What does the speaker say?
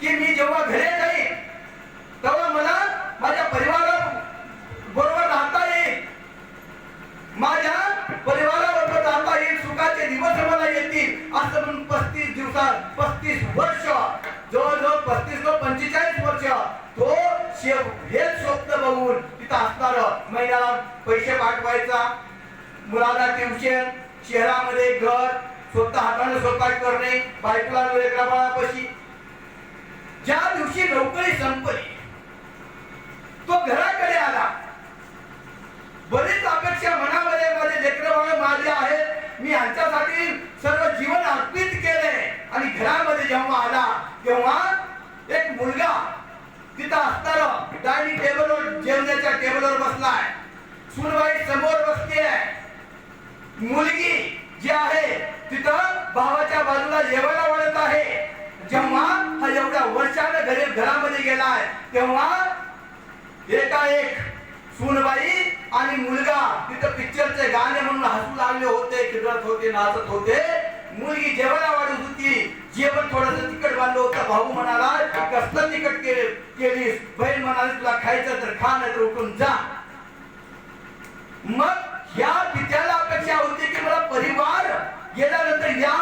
की मी जेव्हा घरी जाईन तेव्हा मला माझ्या परिवारा बरोबर राहता येईल. माझ्या परिवाराबरोबर राहता येईल सुखाचे दिवस मला येतील. असं म्हणून पस्तीस दिवसात पस्तीस वर्ष जवळजवळ पस्तीस व पंचेचाळीस वर्ष तो शेव हेच स्वप्न बघून तिथं असणार महिन्याला पैसे पाठवायचा मुलाला ट्युशन शहरामध्ये घर स्वतः हाताने स्वतः करणे बायकोला लेकरा बाळापाशी ज्या दिवशी नोकरी संपली. तो घराकडे आला. बरीच अपेक्षा मनामध्ये माझे लेकर माझे आहेत. मी यांच्यासाठी सर्व जीवन अर्पित केले आणि घरामध्ये जेव्हा आला तेव्हा एक मुलगा तिथं असताना डायनिंग टेबलवर जेवणाच्या टेबलवर बसलाय. सुनबाई समोर बसते मुलगी जी आहे तिथं गरीब घरामध्ये गेलाय तेव्हा एका एक सुनबाई आणि मुलगा तिथं पिक्चरचे गाणे म्हणून हसू लागले होते खिडत होते नाचत होते. मुलगी जेवायला वाढत होती जेवण थोडस तिकट बांधलं होतं. भाऊ म्हणाला कसलं तिकट केलीस? बहीण म्हणाली तुला खायचं तर खा नाही तर उठून जा. मग या पित्याला अपेक्षा होती की मला परिवार गेल्यानंतर या